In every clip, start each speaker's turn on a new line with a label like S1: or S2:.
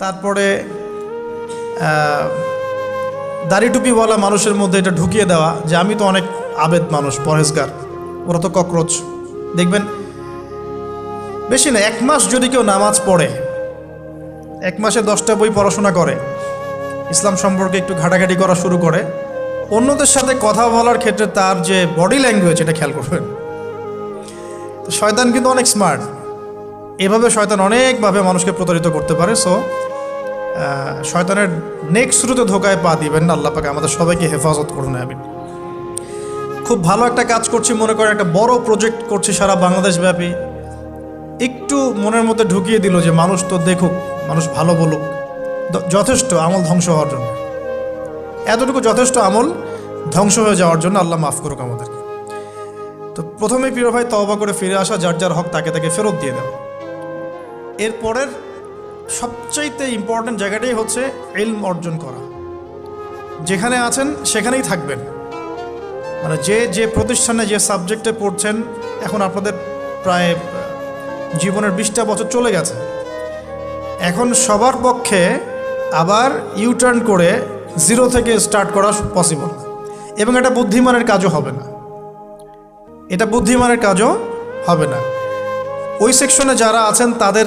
S1: তারপরে দাড়ি টুপিওয়ালা মানুষের মধ্যে এটা ঢুকিয়ে দেওয়া যে আমি তো অনেক আবেদ মানুষ, পরহেজগার। ওরা তো ককরোচ। দেখবেন, বেশি না, এক মাস যদি কেউ নামাজ পড়ে, এক মাসে দশটা বই পড়াশোনা করে, ইসলাম সম্পর্কে একটু ঘাটাঘাটি করা শুরু করে, অন্যদের সাথে কথা বলার ক্ষেত্রে তার যে বডি ল্যাঙ্গুয়েজ এটা খেয়াল করবেন। শয়তান কিন্তু অনেক স্মার্ট এভাবে শয়তান অনেকভাবে মানুষকে প্রতারিত করতে পারে সো শয়তানের নেক্সট শুরুতে ধোকায় পা দিবেন না, আল্লাহ পাকে আমাদের সবাইকে হেফাজত করুন আমি খুব ভালো একটা কাজ করছি, মনে করেন একটা বড় প্রজেক্ট করছি সারা বাংলাদেশ ব্যাপী একটু মনের মধ্যে ঢুকিয়ে দিল যে মানুষ তো দেখুক, মানুষ ভালো বলুক যথেষ্ট আমল ধ্বংস হওয়ার জন্য। এতটুকু যথেষ্ট আমল ধ্বংস হয়ে যাওয়ার জন্য আল্লাহ মাফ করুক আমাদেরকে। তো প্রথমে প্রিয় ভাই তওবা করে ফিরে আসা, যার যার হক তাকে তাকে ফেরত দিয়ে দেওয়া। এরপরের সবচাইতে ইম্পর্ট্যান্ট জায়গাটাই হচ্ছে ইলম অর্জন করা। যেখানে আছেন, সেখানেই থাকবেন। মানে যে যে প্রতিষ্ঠানে, যে সাবজেক্টে পড়ছেন, এখন আপনাদের প্রায় জীবনের বিশটা বছর চলে গেছে। এখন সবার পক্ষে আবার ইউটার্ন করে জিরো থেকে স্টার্ট করা পসিবল এবং এটা বুদ্ধিমানের কাজও হবে না। এটা বুদ্ধিমানের কাজও হবে না। ওই সেকশনে যারা আছেন, তাদের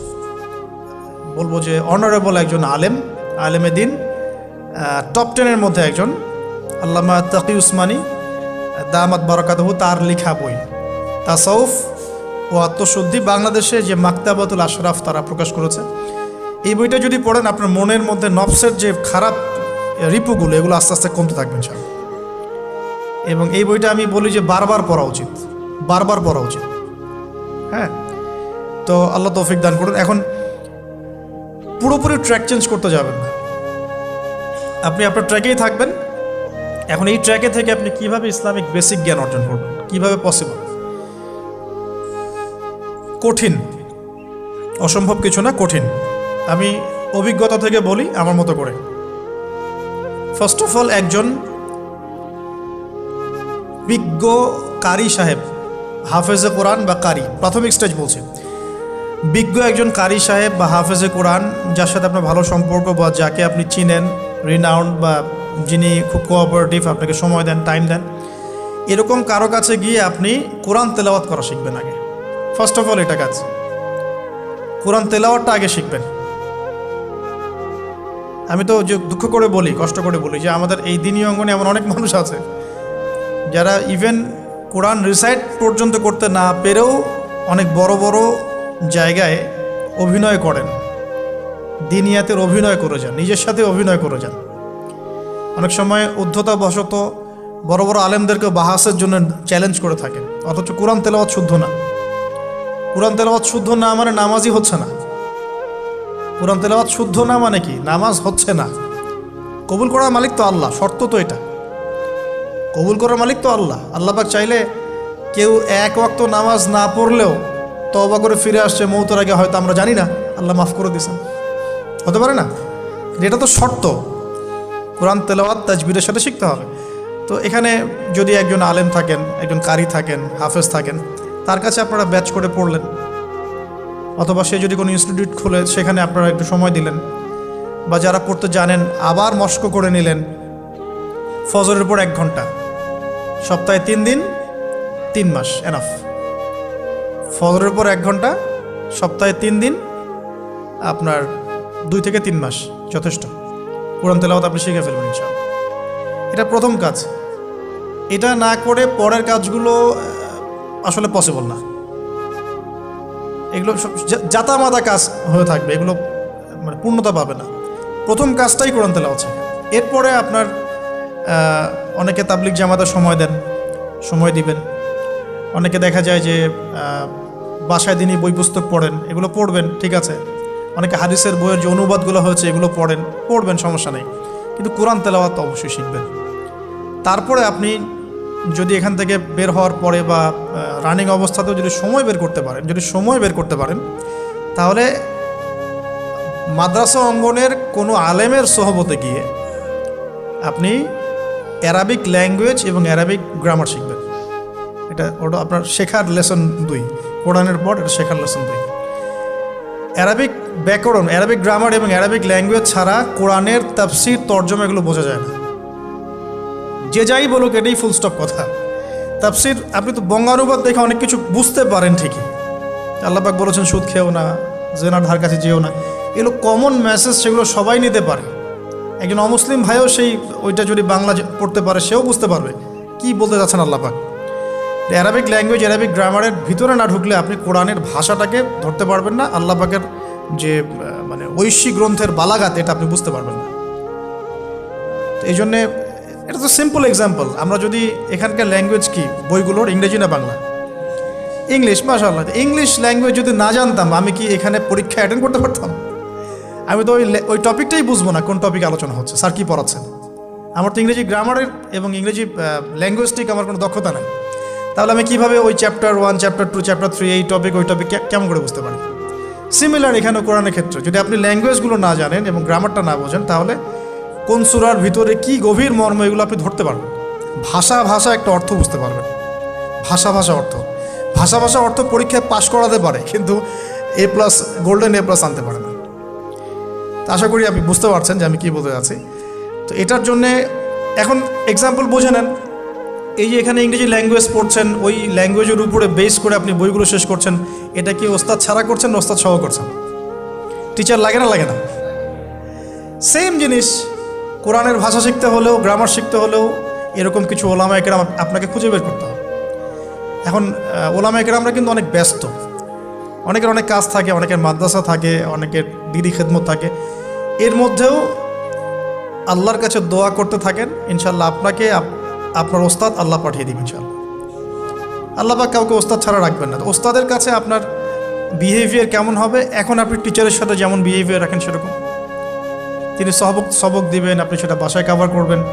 S1: বলব যে অনারেবল একজন আলেম, আলেমে দিন টপ টেনের মধ্যে একজন, আল্লামা তাকি উসমানী দামাত বারাকাতহু, তার লেখা বই। তাসাউফ ও আত্মশুদ্ধি বাংলাদেশে যে মাক্তাবাতুল আশরাফ তারা প্রকাশ করেছে। এই বইটা যদি পড়েন, আপনার মনের মধ্যে নফসের যে খারাপ রিপুগুলো, এগুলো আস্তে আস্তে কমতে থাকবে ইনশাআল্লাহ। এবং এই বইটা আমি বলি যে বারবার পড়া উচিত, বারবার পড়া উচিত। হ্যাঁ? তো আল্লাহ তৌফিক দান করুন। এখন পুরোপুরি ট্র্যাক চেঞ্জ করতে যাবেন না। আপনি আপনার ট্র্যাকেই থাকবেন। এখন এই ট্র্যাকে থেকে আপনি কীভাবে ইসলামিক বেসিক জ্ঞান অর্জন করবেন? কীভাবে পসিবল কঠিন। অসম্ভব কিছু না, কঠিন। আমি অভিজ্ঞতা থেকে বলি আমার মতো করে। ফার্স্ট অফ অল একজন বিজ্ঞ কারি সাহেব, হাফেজে কোরআন বা কারি, প্রাথমিক স্টেজ বলছি। বিজ্ঞ একজন কারি সাহেব বা হাফেজে কোরআন, যার সাথে আপনার ভালো সম্পর্ক বা যাকে আপনি চিনেন রিনাউন্ড বা যিনি খুব কোঅপারেটিভ আপনাকে সময় দেন টাইম দেন, এরকম কারও কাছে গিয়ে আপনি কোরআন তেলাওয়াত করা শিখবেন আগে। ফার্স্ট অফ অল এটা কাজ। কোরআন তেলাওয়াতটা আগে শিখবেন। আমি তো যে দুঃখ করে বলি, কষ্ট করে বলি যে আমাদের এই দিনী অঙ্গনে এমন অনেক মানুষ আছে, যারা ইভেন কোরআন রিসাইট পর্যন্ত করতে না পেরেও অনেক বড় বড় জায়গায় অভিনয় করেন। দিনিয়াতের অভিনয় করে যান, নিজের সাথে অভিনয় করে যান। অনেক সময় উদ্ধতা বশত বড় বড় আলেমদেরকে বাহাসের জন্য চ্যালেঞ্জ করে থাকেন। অথচ কোরআন তেলাওয়াত শুদ্ধ না। কোরআন তেলাওয়াত শুদ্ধ না মানে নামাজই হচ্ছে না। কোরআন তেলাওয়াত শুদ্ধ না মানে কি? নামাজ হচ্ছে না। কবুল করার মালিক তো আল্লাহ, শর্ত তো এটা। কবুল করার মালিক তো আল্লাহ। আল্লাহ পাক চাইলে কেউ এক ওয়াক্ত নামাজ না পড়লেও তবা করে ফিরে আসছে, মৌতের আগে হয়তো আমরা জানি না। আল্লাহ মাফ করে দিয়েছেন। হতে পারে না? এটা তো শর্ত। কোরআন, তেলাওয়াত, তাজবিরের সাথে শিখতে হবে। তো এখানে যদি একজন আলেম থাকেন, একজন কারি থাকেন, হাফেজ থাকেন, তার কাছে আপনারা ব্যাচ করে পড়লেন, অথবা সে যদি কোনো ইনস্টিটিউট খুলে, সেখানে আপনারা একটু সময় দিলেন, বা যারা পড়তে জানেন, আবার মস্ক করে নিলেন, ফজরের পর এক ঘণ্টা, সপ্তাহে তিন দিন, তিন মাস এনাফ ফজরের পর এক ঘণ্টা, সপ্তাহে তিন দিন, আপনার দুই থেকে তিন মাস, যথেষ্ট। কোরআন তেলাওয়াত আপনি শিখে ফেলবেন ইনশাআল্লাহ। এটা প্রথম কাজ। এটা না করে পরের কাজগুলো আসলে পসিবল না। এগুলো জাতামাতা কাজ হয়ে থাকবে, এগুলো মানে পূর্ণতা পাবে না। প্রথম কাজটাই কোরআন তেলাওয়াত শেখা। এরপরে আপনার অনেকে তাবলিক জামাতে সময় দেন, সময় দিবেন। অনেকে দেখা যায় যে বাসায় দিনই বই পুস্তক পড়েন, এগুলো পড়বেন, ঠিক আছে? অনেকে হাদিসের বইয়ের যে অনুবাদগুলো হয়েছে, এগুলো পড়েন, পড়বেন, সমস্যা নেই। কিন্তু কোরআন তেলাওয়াত অবশ্যই শিখবেন। তারপরে আপনি যদি এখান থেকে বের হওয়ার পরে বা রানিং অবস্থাতেও যদি সময় বের করতে পারেন, যদি সময় বের করতে পারেন, তাহলে মাদ্রাসা অঙ্গনের কোনো আলেমের সহবতে গিয়ে আপনি অ্যারাবিক ল্যাঙ্গুয়েজ এবং অ্যারাবিক গ্রামার শিখবেন। এটা ওটা আপনার শেখার লেসন দুই। কোরআনের পর এটা শেখার লেসন দুই। অ্যারাবিক ব্যাকরণ, অ্যারাবিক গ্রামার এবং অ্যারাবিক ল্যাঙ্গুয়েজ ছাড়া কোরআনের তাফসির, তর্জমা এগুলো বোঝা যায় না। যে যাই বলুক, এটাই ফুল স্টপ কথা। তাফসির, আপনি তো বঙ্গানুবাদ দেখে অনেক কিছু বুঝতে পারেন ঠিকই। আল্লাপাক বলেছেন, সুদ খেও না, জেনার ধার কাছে যেও না। এগুলো কমন মেসেজ সেগুলো সবাই নিতে পারে। একজন অমুসলিম ভাইও সেই, ওইটা যদি বাংলা পড়তে পারে, সেও বুঝতে পারবে। কি বলতে যাচ্ছেন আল্লাপাক অ্যারাবিক ল্যাঙ্গুয়েজ অ্যারাবিক গ্রামারের ভিতরে না ঢুকলে আপনি কোরআনের ভাষাটাকে ধরতে পারবেন না, আল্লাহ পাকের যে মানে ঐশী গ্রন্থের বালাগাত এটা আপনি বুঝতে পারবেন না। এই জন্যে এটা তো সিম্পল এক্সাম্পল আমরা যদি এখানকার ল্যাঙ্গুয়েজ কি, বইগুলোর, ইংরেজি না বাংলা? ইংলিশ মাশাআল্লাহ। ইংলিশ ল্যাঙ্গুয়েজ যদি না জানতাম, আমি কি এখানে পরীক্ষা অ্যাটেন্ড করতে পারতাম? আমি তো ওই ওই টপিকটাই বুঝব না, কোন টপিক আলোচনা হচ্ছে, স্যার কী পড়াচ্ছেন? আমার তো ইংরেজি গ্রামারের এবং ইংরেজি ল্যাঙ্গুয়েজটিক আমার কোনো দক্ষতা নাই। তাহলে আমি কীভাবে ওই chapter one chapter two chapter three এই টপিক ওই টপিক কেমন করে বুঝতে পারি? সিমিলার এখানে কোরআনের ক্ষেত্রে, যদি আপনি ল্যাঙ্গুয়েজগুলো না জানেন এবং গ্রামারটা না বোঝেন, তাহলে কোন সুরার ভিতরে কি গভীর মর্ম এগুলো আপনি ধরতে পারবেন? ভাষা ভাষা একটা অর্থ বুঝতে পারবেন। ভাষা ভাষা অর্থ। ভাষা ভাষা অর্থ পরীক্ষায় পাশ করাতে পারে, কিন্তু A plus golden A plus আনতে পারে না। আশা করি আপনি বুঝতে পারছেন যে আমি কী বলতে যাচ্ছি। তো এটার জন্যে এখন এক্সাম্পল বোঝে নেন। এই যে এখানে ইংরেজি ল্যাঙ্গুয়েজ পড়ছেন, ওই ল্যাঙ্গুয়েজের উপরে বেস করে আপনি বইগুলো শেষ করছেন, এটা কি ওস্তাদ ছাড়া করছেন ওস্তাদ সহ করছেন? টিচার লাগে না লাগে না? সেম জিনিস, কোরআনের ভাষা শিখতে হলেও গ্রামার শিখতে হলেও, এরকম কিছু ওলামা একরাম আপনাকে খুঁজে বের করতে হবে। এখন ওলামা একরামরা কিন্তু অনেক ব্যস্ত। অনেকের অনেক কাজ থাকে, অনেকের মাদ্রাসা থাকে, অনেকের দিদি খেদমত থাকে। এর মধ্যেও আল্লাহর কাছে দোয়া করতে থাকেন ইনশাল্লাহ আপনাকে, আপ- আপনার ওস্তাদ আল্লাহ পাঠিয়ে দিবেন ইনশাল্লাহ আল্লাহ পাক কাউকে ওস্তাদ ছাড়া রাখবেন না। ওস্তাদের কাছে আপনার বিহেভিয়ার কেমন হবে? এখন আপনি টিচারের সাথে যেমন বিহেভিয়ার রাখেন সেরকম। তিনি সবক সবক দিবেন, আপনি সেটা বাসায় কভার করবেন,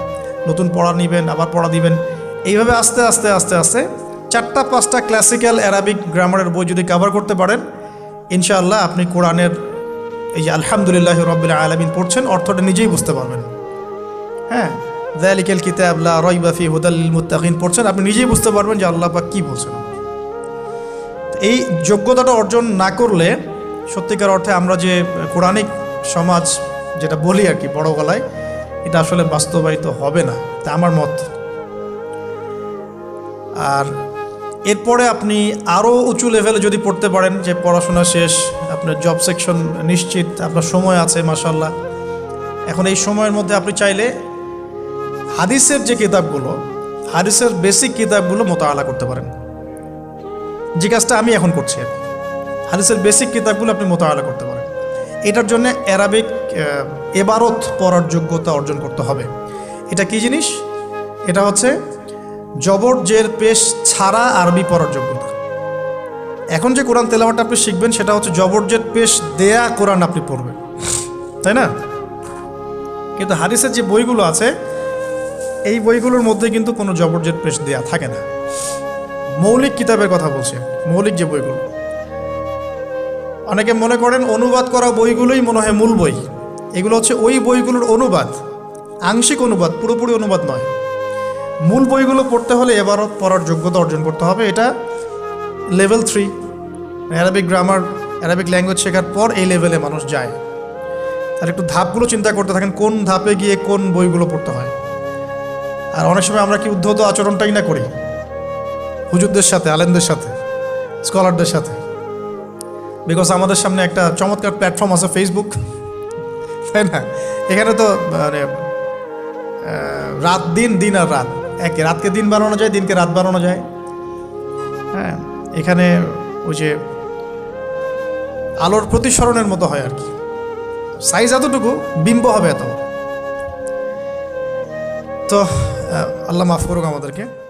S1: নতুন পড়া নেবেন, আবার পড়া দিবেন। এইভাবে আস্তে আস্তে আস্তে আস্তে চারটা, পাঁচটা ক্লাসিক্যাল অ্যারাবিক গ্রামারের বই যদি কভার করতে পারেন, ইনশাআল্লাহ আপনি কোরআনের এই যে আলহামদুলিল্লাহ রবিল আলমিন পড়ছেন, অর্থটা নিজেই বুঝতে পারবেন। হ্যাঁ? দালিকেল কিতাব লা রয়বাফি হুদাল্লিল মুত্তাকিন পড়ছেন। আপনি নিজেই বুঝতে পারবেন যে আল্লাহ পাক কী বলছেন এই যোগ্যতাটা অর্জন না করলে সত্যিকার অর্থে আমরা যে কোরআনিক সমাজ যেটা বলি আর কি বড় গলায়, এটা আসলে বাস্তবায়িত হবে না। তা আমার মত। আর এরপরে আপনি আরও উঁচু লেভেলে যদি পড়তে পারেন, যে পড়াশোনা শেষ, আপনার জব সেকশন নিশ্চিত, আপনার সময় আছে মাসাল্লাহ এখন এই সময়ের মধ্যে আপনি চাইলে হাদিসের যে কিতাবগুলো, হাদিসের বেসিক কিতাবগুলো মোতাবেলা করতে পারেন। যে কাজটা আমি এখন করছি হাদিসের বেসিক কিতাবগুলো আপনি মোতাবেলা করতে পারেন। এটার জন্য অ্যারাবিক এবারত পড়ার যোগ্যতা অর্জন করতে হবে। এটা কি জিনিস? এটা হচ্ছে জবর জের পেশ ছাড়া আরবি পড়ার যোগ্যতা। এখন যে কোরআন তেলাওয়াটা আপনি শিখবেন, সেটা হচ্ছে জবর জের পেশ দেয়া কোরআন আপনি পড়বেন। তাই না? কিন্তু হাদিসের যে বইগুলো আছে এই বইগুলোর মধ্যে কিন্তু কোনো জবর জের পেশ দেয়া থাকে না। মৌলিক কিতাবের কথা বলছে মৌলিক যে বইগুলো। অনেকে মনে করেন অনুবাদ করা বইগুলোই মনে হয় মূল বই। এগুলো হচ্ছে ওই বইগুলোর অনুবাদ। আংশিক অনুবাদ, পুরোপুরি অনুবাদ নয়। মূল বইগুলো পড়তে হলে এবারও পড়ার যোগ্যতা অর্জন করতে হবে। এটা level three. Arabic grammar, Arabic language শেখার পর এই লেভেলে মানুষ যায়। তার একটু ধাপগুলো চিন্তা করতে থাকেন, কোন ধাপে গিয়ে কোন বইগুলো পড়তে হয়। আর অনেক সময় আমরা কি উদ্ধত আচরণটাই না করি। হুজুরদের সাথে, আলেমদের সাথে, স্কলারদের সাথে। বিকজ আমাদের সামনে একটা চমৎকার প্ল্যাটফর্ম আছে ফেসবুক তাই না? এখানে তো মানে রাত দিন দিন আর রাত। একে রাতকে দিন বানানো যায়, দিনকে রাত বানানো যায়। হ্যাঁ এখানে ওই যে আলোর প্রতিসরণের মতো হয় আর কি। সাইজ এতটুকু, বিম্ব হবে এত। তো আল্লাহ মাফ করুক আমাদেরকে।